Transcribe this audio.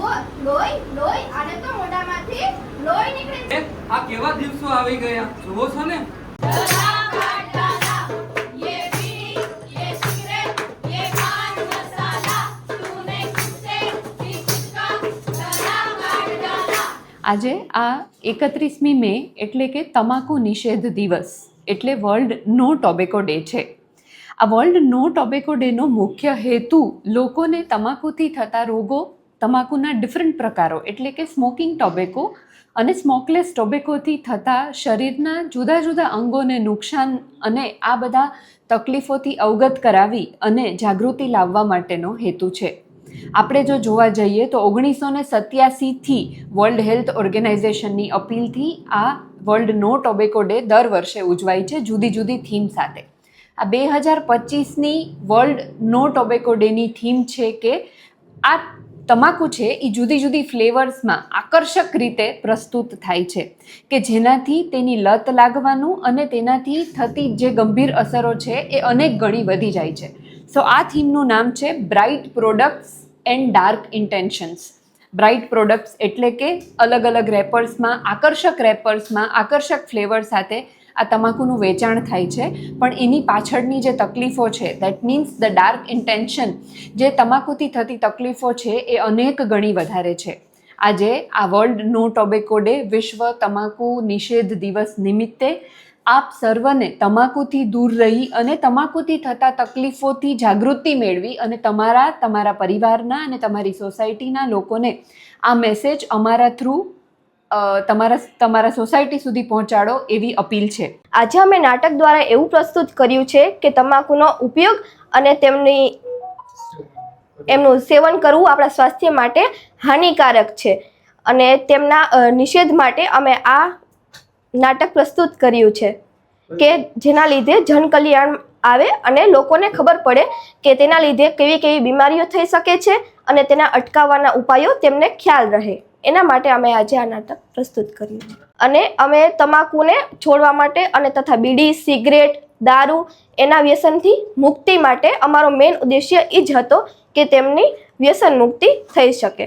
લોહી લોહી આને તો મોઢામાંથી લોહી નીકળે છે. આ કેવા દિવસો આવી ગયા? જુઓ છો ને? આજે આ એકત્રીસમી મે એટલે કે તમાકુ નિષેધ દિવસ એટલે વર્લ્ડ નો ટોબેકો ડે છે. આ વર્લ્ડ નો ટોબેકો ડેનો મુખ્ય હેતુ લોકોને તમાકુથી થતા રોગો તમાકુના ડિફરન્ટ પ્રકારો, એટલે કે સ્મોકિંગ ટોબેકો અને સ્મોકલેસ ટોબેકોથી થતા શરીરના જુદા જુદા અંગોને નુકસાન અને આ બધા તકલીફોથી અવગત કરાવી અને જાગૃતિ લાવવા માટેનો હેતુ છે. આપણે જો જોવા જઈએ તો ઓગણીસો ને સત્યાસીથી વર્લ્ડ હેલ્થ ઓર્ગેનાઇઝેશનની અપીલથી આ વર્લ્ડ નો ટોબેકો ડે દર વર્ષે ઉજવાય છે જુદી જુદી થીમ સાથે. આ બે હજાર પચીસની વર્લ્ડ નો ટોબેકો ડેની થીમ છે કે આ તમાકુ છે, એ જુદી જુદી ફ્લેવર્સમાં આકર્ષક રીતે પ્રસ્તુત થાય છે, કે જેનાથી તેની લત લાગવાનું અને તેનાથી થતી જે ગંભીર અસરો છે, એ અનેક ગણી વધી જાય છે. સો આ થીમનું નામ છે bright products and dark intentions bright products એટલે કે અલગ અલગ રેપર્સમાં, આકર્ષક રેપર્સમાં, આકર્ષક ફ્લેવર સાથે આ તમાકુનું વેચાણ થાય છે. પણ એની પાછળની જે તકલીફો છે that means the dark intention જે તમાકુથી થતી તકલીફો છે, એ અનેક ગણી વધારે છે. આજે આ વર્લ્ડ નો ટોબેકો ડે વિશ્વ તમાકુ નિષેધ દિવસ નિમિત્તે આપ સર્વને તમાકુથી દૂર રહી અને તમાકુથી થતા તકલીફોથી જાગૃતિ મેળવી અને તમારા તમારા પરિવારના અને તમારી સોસાયટીના લોકોને આ મેસેજ અમારા થ્રુ તમારા તમારા સોસાયટી સુધી પહોંચાડો એવી અપીલ છે. આજે અમે નાટક દ્વારા એવું પ્રસ્તુત કર્યું છે કે તમાકુનો ઉપયોગ અને તેમની એમનું સેવન કરવું આપણા સ્વાસ્થ્ય માટે હાનિકારક છે. અને તેમના નિષેધ માટે અમે આ નાટક પ્રસ્તુત કર્યું છે કે જેના લીધે જનકલ્યાણ આવે અને લોકોને ખબર પડે કે તેના લીધે કેવી કેવી બીમારીઓ થઈ શકે છે અને તેના અટકાવવાના ઉપાયો તેમને ખ્યાલ રહે. એના માટે અમે આજે આ નાટક પ્રસ્તુત કર્યું અને અમે તમાકુને છોડવા માટે અને તથા બીડી, સિગરેટ, દારૂ એના વ્યસનથી મુક્તિ માટે અમારો મેઇન ઉદ્દેશ્ય એ જ હતો કે તેમની વ્યસન મુક્તિ થઈ શકે.